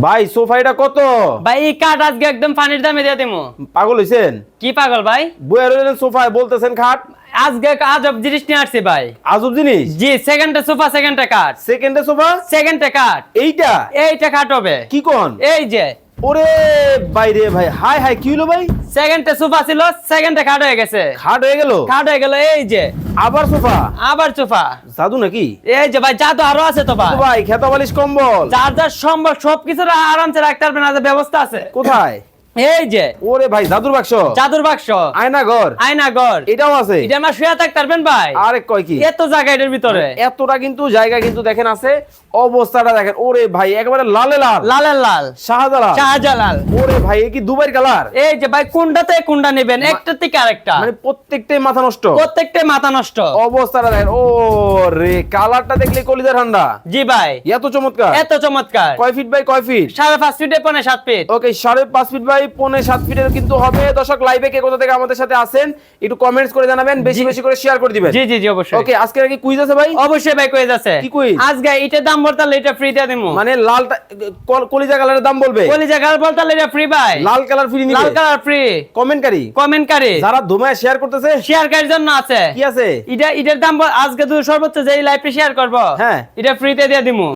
ভাই সোফা এটা কত? ভাই এই কাঠ আজকে একদম পানির দামে দিয়ে দেবো পাগল হইছেন? কি পাগল ভাই? বইয়া রইলেন সোফায় বলতেছেন খাট আজকে আজব জিনিস নিয়ে আসছে ভাই। আজব জিনিস? জি সেকেন্ডে সোফা সেকেন্ডে কাঠ। সেকেন্ডে সোফা? সেকেন্ডে কাঠ। এইটা? এইটা কাঠ হবে। কি কোন? এই যে ওরে বাইরে ভাই হাই হাই কি হলো ভাই? সেকেন্ডে সোফা ছিল সেকেন্ডে খাট হয়ে গেছে। খাট হয়ে গেল? খাট হয়ে গেল এই যে। আবার সোফা? আবার সোফা। জাদু নাকি? এই যে ভাই জাদু আরও আছে তো ভাই। ভাই খেতা বালিশ কম্বল। যার যার সম্ভব সবকিছু আরামসে রাখতে পারবেন না ব্যবস্থা আছে। কোথায়? এই যে। ওরে ভাই জাদুর বাক্স। জাদুর বাক্স। আয়না ঘর আয়না ঘর এটাও আছে। এটা আমার শুয়ে থাকতে পারবেন ভাই? আরে কয় কি? এত জায়গা এটার ভিতরে। এতটা কিন্তু জায়গা কিন্তু দেখেন আছে। অবস্থাটা দেখেন। ওরে ভাই একেবারে লালে লাল। লালের লাল। শাহজালাল। শাহজালাল। ওরে ভাই কি দুবাইর কালার? এই যে ভাই কোনটাতে কোনটা নেবেন? একটা থেকে আরেকটা। মানে প্রত্যেকটাই মাথা নষ্ট। প্রত্যেকটাই মাথা নষ্ট। অবস্থাটা দেখেন। ও রে কালারটা দেখলে কলিজা ঠান্ডা। জি ভাই। এত চমৎকার। এত চমৎকার। কয় ফিট বাই কয় ফিট? সাড়ে পাঁচ ফিটে পনে সাত ফিট। ওকে সাড়ে পাঁচ ফিট বাই পৌনে সাত ফিটের কিন্তু হবে। দর্শক লাইভে কে কোথা থেকে আমাদের সাথে আসেন একটু কমেন্টস করে জানাবেন বেশি বেশি করে শেয়ার করে দিবেন। জি জি জি অবশ্যই। ওকে আজকে কি কুইজ আছে ভাই? অবশ্যই ভাই কয়ে যাচ্ছে কি quiz? আজকে এটার দাম বলতালে এটা ফ্রি দিয়ে দিমু। মানে কল- কলিজা কালারের দাম বলবে? কলি জায়গার বলতালে এটা ফ্রি ভাই। লাল কালার ফ্রি নিবে? লাল কালার ফ্রি কমেন্টকারী কমেন্টকারী যারা ধুমায় শেয়ার করতেছে? শেয়ার কার জন্য আছে? কি আছে? এটা এটার দাম আজকে তুই সর্বোচ্চ যে লাইভে শেয়ার করব হ্যাঁ। এটা ফ্রিতে দিয়ে দিমু।